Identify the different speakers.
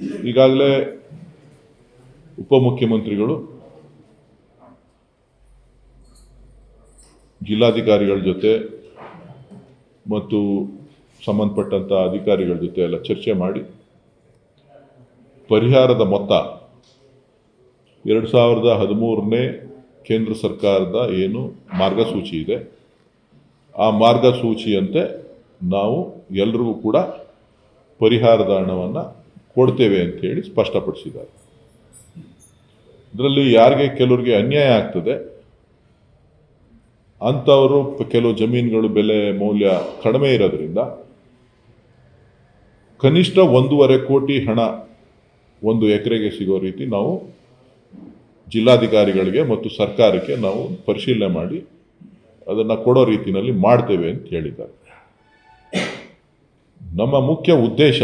Speaker 1: ಈಗಾಗಲೇ ಉಪಮುಖ್ಯಮಂತ್ರಿಗಳು, ಜಿಲ್ಲಾಧಿಕಾರಿಗಳ ಜೊತೆ ಮತ್ತು ಸಂಬಂಧಪಟ್ಟಂಥ ಅಧಿಕಾರಿಗಳ ಜೊತೆ ಎಲ್ಲ ಚರ್ಚೆ ಮಾಡಿ, ಪರಿಹಾರದ ಮೊತ್ತ ಎರಡು ಸಾವಿರದ ಹದಿಮೂರನೇ ಕೇಂದ್ರ ಸರ್ಕಾರದ ಏನು ಮಾರ್ಗಸೂಚಿ ಇದೆ, ಆ ಮಾರ್ಗಸೂಚಿಯಂತೆ ನಾವು ಎಲ್ರಿಗೂ ಕೂಡ ಪರಿಹಾರದ ಹಣವನ್ನು ಕೊಡ್ತೇವೆ ಅಂತೇಳಿ ಸ್ಪಷ್ಟಪಡಿಸಿದ್ದಾರೆ. ಇದರಲ್ಲಿ ಯಾರಿಗೆ ಕೆಲವರಿಗೆ ಅನ್ಯಾಯ ಆಗ್ತದೆ, ಅಂಥವರು ಕೆಲವು ಜಮೀನುಗಳು ಬೆಲೆ ಮೌಲ್ಯ ಕಡಿಮೆ ಇರೋದ್ರಿಂದ ಕನಿಷ್ಠ ಒಂದೂವರೆ ಕೋಟಿ ಹಣ ಒಂದು ಎಕರೆಗೆ ಸಿಗೋ ರೀತಿ ನಾವು ಜಿಲ್ಲಾಧಿಕಾರಿಗಳಿಗೆ ಮತ್ತು ಸರ್ಕಾರಕ್ಕೆ ನಾವು ಪರಿಶೀಲನೆ ಮಾಡಿ ಅದನ್ನು ಕೊಡೋ ರೀತಿಯಲ್ಲಿ ಮಾಡ್ತೇವೆ ಅಂತ ಹೇಳಿದ್ದಾರೆ. ನಮ್ಮ ಮುಖ್ಯ ಉದ್ದೇಶ